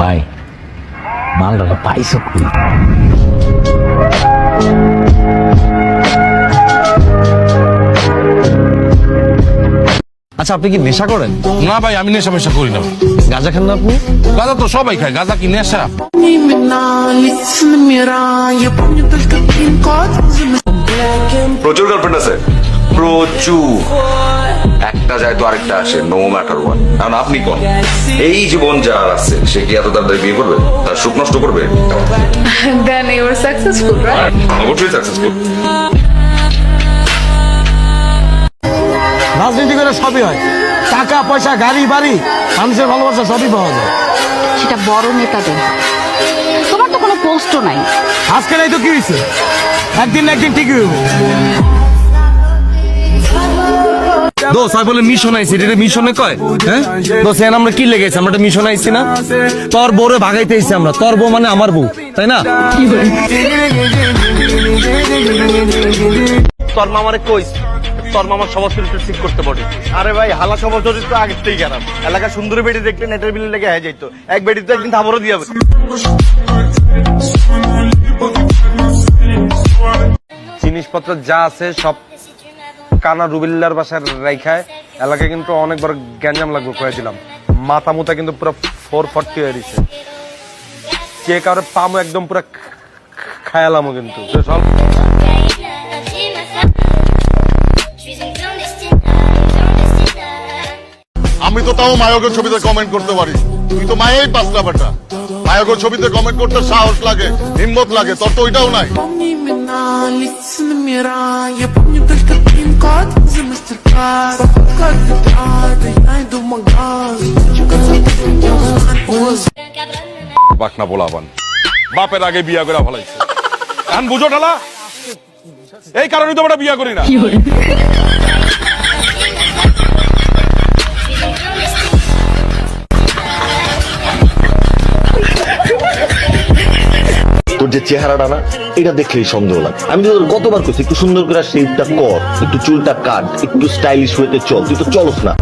ভাই মালটা পাইছো কি? আচ্ছা আপনি কি নেশা করেন? না ভাই আমি নেশা মেশা করি না। গাঁজা খান না আপনি? গাঁজা তো সবাই খায় গাঁজা কি নেশা? প্রচুর গার্লফ্রেন্ড আছে। প্রচুর। একটা যায় তো আরেকটা আসে নো ম্যাটার ওয়ান কারণ আপনি কোন? এই জীবন যার আছে সে কি এত তাড়াতাড়ি বিয়ে করবে? তার সুখ নষ্ট করবে? Then you were successful, right? অবশ্যই সাকসেসফুল রাজনীতি করে সবই হয়। টাকা পয়সা গাড়ি বাড়ি মানুষের ভালোবাসা সবই পাওয়া যায়। সেটা বড় নেতাদের। তোমার তো কোনো পোস্টও নাই। আজকে নাই তো কি হয়েছে একদিন না একদিন ঠিকই হইব। দোষ হয় বলে মিশন আইছি এটা মিশনে কয়? হ্যাঁ? দোষ এন আমরা কি লেগেছে? আমরা একটা মিশন আইছি না। তোর বউরে ভাগাইতে আইছি আমরা। তোর বউ মানে আমার বউ তাই না? তোর মামারে কইস তোর মামার চরিত্র ঠিক করতে পারি। আরে ভাই হালা সমাজ চরিত্র আগের থেকেই জানাম এলাকা সুন্দরী বেটি দেখলে নেটের বিলে লেগে হয়ে যাইতো। এক বেটি তো একদিন থাবরও দিয়ে জিনিসপত্র যা আছে সব কানা রুবিল্লার বাসার রাইখায় এলাকায় কিন্তু অনেক বড় গ্যাঞ্জাম লাগবে কয়ে দিলাম মাথা মুতা কিন্তু পুরো ফোর ফর্টি হয়ে দিচ্ছে কে কারোর পামো একদম পুরো খায়ালামও কিন্তু। সব আমি তো তাও মায়কের ছবিতে কমেন্ট করতে পারি। তুই তো মায়ের পাঁচটা বেটা। মায়কের ছবিতে কমেন্ট করতে সাহস লাগে, হিম্মত লাগে, তোর তো ওইটাও নাই। лица номера Я помню только пин-код за мастер-класс Как это, я иду в магаз বাকনা পোলাপান বাপের আগে বিয়া করে ফলাইছে এখন বুঝো ঠালা এই কারণে তো আমরা বিয়া করি না তোর যে চেহারাটা না, এটা দেখলেই সন্দেহ লাগে। আমি তো তোর কতবার করছি একটু সুন্দর করে শেপটা কর, একটু চুলটা কাট, একটু স্টাইলিশ হইতে চল, তুই তো চলস না।